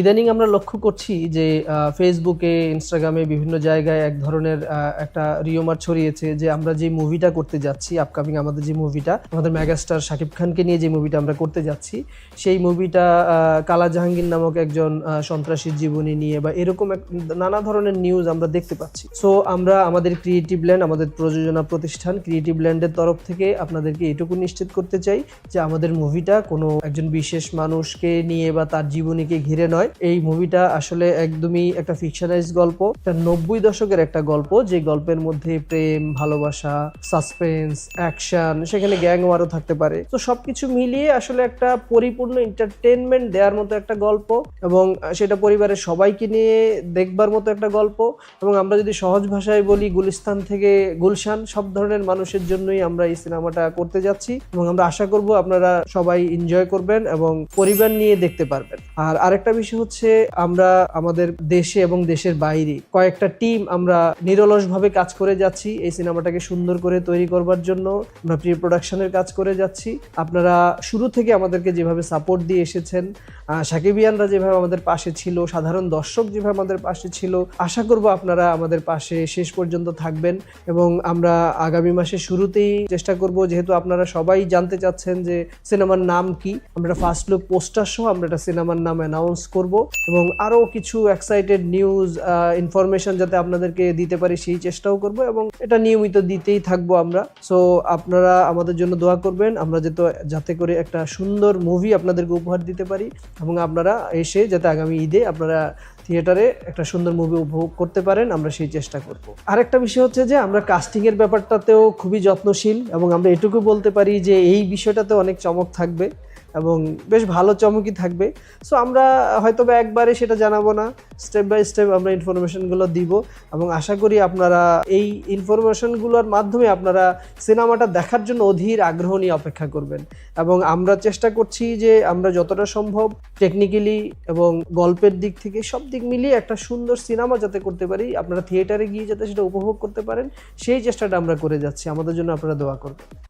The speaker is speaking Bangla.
ইদানিং আমরা লক্ষ্য করছি যে ফেসবুকে ইনস্টাগ্রামে বিভিন্ন জায়গায় এক ধরনের একটা রিওমার ছড়িয়েছে যে আমরা যে মুভিটা করতে যাচ্ছি আপকামিং আমাদের যে মুভিটা আমাদের মেগাস্টার শাকিব খানকে নিয়ে যে মুভিটা আমরা করতে যাচ্ছি, সেই মুভিটা কালা জাহাঙ্গীর নামক একজন সন্ত্রাসীর জীবনী নিয়ে বা এরকম এক, নানা ধরনের নিউজ আমরা দেখতে পাচ্ছি। সো আমরা আমাদের ক্রিয়েটিভ ল্যান্ড আমাদের প্রযোজনা প্রতিষ্ঠান ক্রিয়েটিভ ল্যান্ডের তরফ থেকে আপনাদেরকে এটুকু নিশ্চিত করতে চাই যে আমাদের মুভিটা কোনো একজন বিশেষ মানুষকে নিয়ে বা তার জীবনীকে ঘিরে নয়, এই মুভিটা আসলে একদমই একটা ফিকশনাইজ গল্প। একটা নব্বই দশকের একটা গল্প, যে গল্পের মধ্যে প্রেম, ভালোবাসা সাসপেন্স অ্যাকশন সেখানে গ্যাং ওয়ারও থাকতে পারে। তো সবকিছু মিলিয়ে আসলে একটা পরিপূর্ণ এন্টারটেনমেন্ট দেওয়ার মতো একটা গল্প, এবং সেটা পরিবারের সবাইকে নিয়ে দেখবার মতো একটা গল্প, এবং আমরা যদি সহজ ভাষায় বলি, গুলিস্তান থেকে গুলশান, সব ধরনের মানুষের জন্যই আমরা এই সিনেমাটা করতে যাচ্ছি, এবং আমরা আশা করব আপনারা সবাই এনজয় করবেন এবং পরিবার নিয়ে দেখতে পারবেন। আর আরেকটা বিষয় হচ্ছে আমরা আমাদের দেশে এবং দেশের বাইরে কয়েকটা টিম আমরা নিরলসভাবে কাজ করে যাচ্ছি। এই সিনেমাটাকে সুন্দর করে তৈরি করবার জন্য আমরা প্রি প্রোডাকশনের কাজ করে যাচ্ছি। আপনারা শুরু থেকে আমাদেরকে যেভাবে সাপোর্ট দিয়ে এসেছেন সাকিবিয়ানরা যেভাবে আমাদের পাশে ছিল, সাধারণ দর্শক যেভাবে আমাদের পাশে ছিল, আশা করব আপনারা আমাদের পাশে শেষ পর্যন্ত থাকবেন এবং আমরা আগামী মাসের শুরুতেই চেষ্টা করব, যেহেতু আপনারা সবাই জানতে চাচ্ছেন যে সিনেমার নাম কি, আমরা ফার্স্ট লুক পোস্টার সহ আমরা একটা সিনেমার নাম অ্যানাউন্স করব এবং আরও কিছু এক্সাইটেড নিউজ ইনফরমেশন যাতে আপনাদেরকে দিতে পারি সেই চেষ্টাও করব এবং এটা নিয়মিত দিতেই থাকব আমরা। সো আপনারা আমাদের জন্য দোয়া করবেন। আমরা যাতে যাতে করে একটা সুন্দর মুভি আপনাদেরকে উপহার দিতে পারি এবং আপনারা এসে যাতে আগামী ঈদে আপনারা থিয়েটারে একটা সুন্দর মুভি উপভোগ করতে পারেন, আমরা সেই চেষ্টা করব। আরেকটা বিষয় হচ্ছে যে, আমরা কাস্টিংয়ের ব্যাপারটাতেও খুবই যত্নশীল এবং আমরা এটুকু বলতে পারি যে, এই বিষয়টাতে অনেক চমক থাকবে। এবং বেশ ভালো চমকই থাকবে। সো আমরা হয়তো বা একবারে সেটা জানাব না। স্টেপ বাই স্টেপ আমরা ইনফরমেশনগুলো দিব এবং আশা করি আপনারা এই ইনফরমেশনগুলোর মাধ্যমে আপনারা সিনেমাটা দেখার জন্য অধীর আগ্রহ নিয়ে অপেক্ষা করবেন। এবং আমরা চেষ্টা করছি যে আমরা যতটা সম্ভব টেকনিক্যালি এবং গল্পের দিক থেকে সব দিক মিলিয়ে একটা সুন্দর সিনেমা যাতে করতে পারি, আপনারা থিয়েটারে গিয়ে যাতে সেটা উপভোগ করতে পারেন, সেই চেষ্টাটা আমরা করে যাচ্ছি। আমাদের জন্য আপনারা দোয়া করবেন।